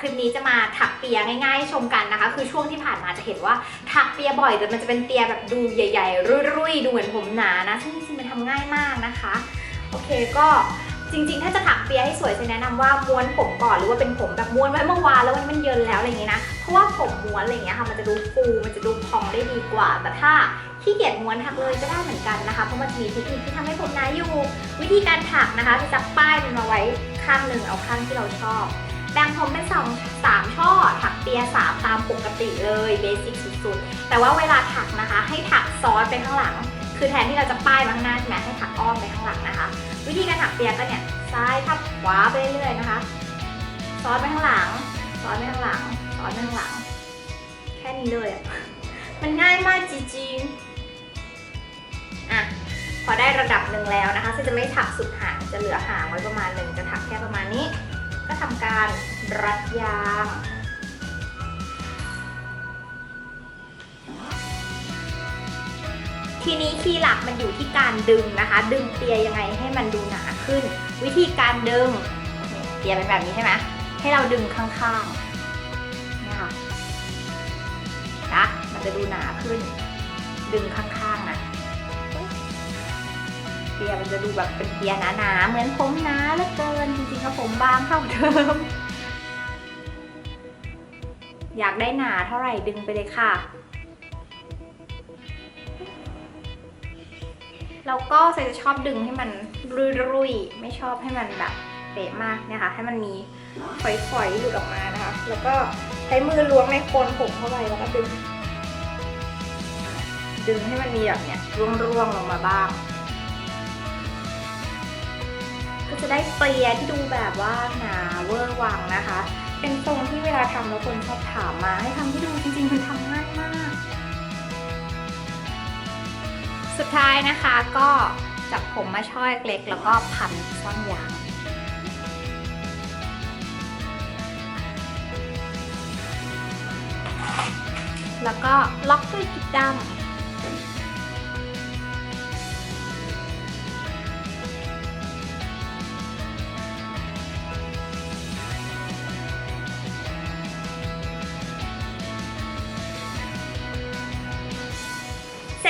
คลิปนี้จะมาถักเปียง่ายๆ ชมกันนะคะ คือช่วงที่ผ่านมาจะเห็นว่าถักเปียบ่อยแต่มันจะเป็นเปียแบบดูใหญ่ๆ รุ่ยๆ ดูเหมือนผมหนานะ ซึ่งจริงๆมันทำง่ายมากนะคะ โอเคก็จริงๆ ถ้าจะถักเปียให้สวยจะแนะนำว่าม้วนผมก่อนหรือว่าเป็นผมแบบม้วนไว้เมื่อวานแล้ววันนี้มันเยินแล้วอะไรอย่างเงี้ยนะ เพราะว่าผมม้วนอะไรอย่างเงี้ยค่ะมันจะดูฟูมันจะดูพองได้ดีกว่า แต่ถ้าขี้เกียจม้วนถักเลยก็ได้เหมือนกันนะคะเพราะมันจะมีเทคนิคที่ทำให้ผมหนาอยู่ วิธีการถักนะคะจะจับป้ายมันมาไว้ข้างหนึ่งเอาข้างที่เราชอบ แบ่งผมเป็นสองสามช่อถักเปียสามตามปกติเลยเบสิกสุดๆ แต่ว่าเวลาถักนะคะ ให้ถักซ้อนไปข้างหลัง คือแทนที่เราจะป้ายมาข้างหน้าใช่ไหมให้ถักอ้อมไปข้างหลังนะคะ วิธีการถักเปียก็เนี่ยซ้ายทับขวาไปเรื่อยๆนะคะ ซ้อนไปข้างหลัง ซ้อนไปข้างหลัง ซ้อนไปข้างหลัง แค่นี้เลยอะมันง่ายมากจริงๆอะพอได้ระดับหนึ่งแล้วนะคะซึ่งจะไม่ถักสุดหางจะเหลือหางไว้ประมาณหนึ่งจะถักแค่ประมาณนี้ ก็ทำการรัดยางทีนี้คีย์หลักมันอยู่ที่การดึงนะคะ ดึงเปียยังไงให้มันดูหนาขึ้น วิธีการดึงเปียเป็นแบบนี้ใช่ไหมให้เราดึงข้างๆนี่ค่ะนะมันจะดูหนาขึ้น ดึงข้างๆนะเปียมันจะดูแบบเป็นเปียหนาๆเหมือนผมหนาเหลือเกิน ผมบางเท่าเดิม อยากได้หนาเท่าไหร่ดึงไปเลยค่ะ แล้วก็ใส่จะชอบดึงให้มันรุยๆ ไม่ชอบให้มันแบบเป๊ะมากนะคะ ให้มันมีฝอยๆหลุดออกมานะคะ แล้วก็ใช้มือล้วงในโคนผมเข้าไปแล้วก็ดึง ดึงให้มันมีแบบเนี้ยร่วงๆลงมาบ้าง ก็จะได้เปียที่ดูแบบว่าหนาเวอร์วังนะคะ เป็นทรงที่เวลาทำแล้วคนชอบถามมาให้ทำให้ดูจริงๆมันทำง่ายมาก สุดท้ายนะคะก็จับผมมาช่อยเล็กแล้วก็พันซ่อนยางแล้วก็ล็อกด้วยกิ๊บดำ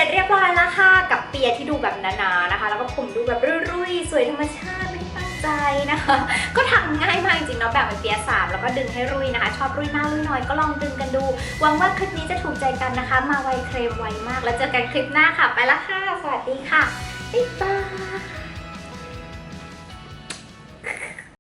ร็จเรียบร้อยแล้วค่ะ กับเปียที่ดูแบบหนาๆนะคะ แล้วก็ผมดูแบบรุ่ยๆ สวยธรรมชาติไม่ตั้งใจนะคะ ก็ทำง่ายมากจริงๆเนาะแบบเป็นเปียสามแล้วก็ดึงให้รุ่ยนะคะ ชอบรุ่ยมากรุ่ยน้อยก็ลองดึงกันดู หวังว่าคลิปนี้จะถูกใจกันนะคะ มาไวเครมไวมาก แล้วเจอกันคลิปหน้าค่ะ ไปละค่ะ สวัสดีค่ะบ๊ายบาย